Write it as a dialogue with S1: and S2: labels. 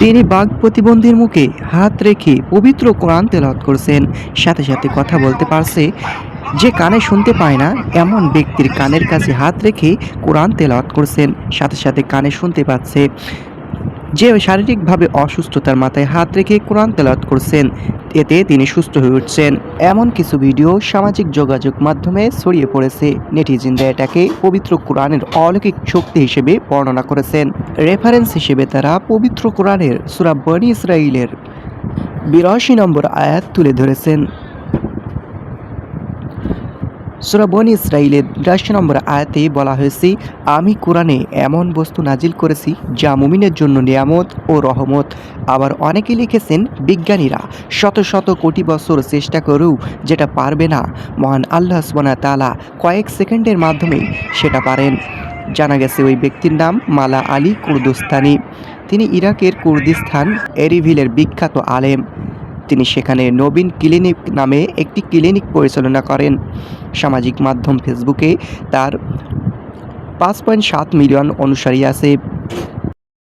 S1: তিনি বাঘ প্রতিবন্ধীর মুখে হাত রেখে পবিত্র কোরআন তেলাওয়াত করছেন। সাথে সাথে কথা বলতে পারছে, যে কানে শুনতে পায় না, এমন ব্যক্তির কানের কাছে হাত রেখে কোরআন তেলাওয়াত করছেন। সাথে সাথে কানে শুনতে পাচ্ছে। যে শারীরিকভাবে অসুস্থতার মাথায় হাত রেখে কোরআন তেলাওয়াত করছেন, এতে তিনি সুস্থ হয়ে উঠছেন। এমন কিছু ভিডিও সামাজিক যোগাযোগ মাধ্যমে ছড়িয়ে পড়েছে। নেটিজেনরা এটাকে পবিত্র কোরআনের অলৌকিক শক্তি হিসেবে বর্ণনা করেছেন। রেফারেন্স হিসেবে তারা পবিত্র কোরআনের সুরা বনি ইসরাইলের বিরাশি নম্বর আয়াত তুলে ধরেছেন। সুরা বনি ইসরাইলের বিরাশি নম্বর আয়াতে বলা হয়েছে, আমি কোরআনে এমন বস্তু নাজিল করেছি যা মুমিনের জন্য নিয়ামত ও রহমত। আবার অনেকে লিখেছেন, বিজ্ঞানীরা শত শত কোটি বছর চেষ্টা করেও যেটা পারবে না। মহান আল্লাহ সুবহানাহু তালা কয়েক সেকেন্ডের মাধ্যমে সেটা পারেন। জানা গেছে, ওই ব্যক্তির নাম মালা আলী কুর্দুস্তানি। তিনি ইরাকের কুর্দিস্তান এরিভিলের বিখ্যাত আলেম। তিনি সেখানে নবীন ক্লিনিক নামে একটি ক্লিনিক পরিচালনা করেন। সামাজিক মাধ্যম ফেসবুকে তার পাঁচ পয়েন্ট সাত মিলিয়ন অনুসারী আছে।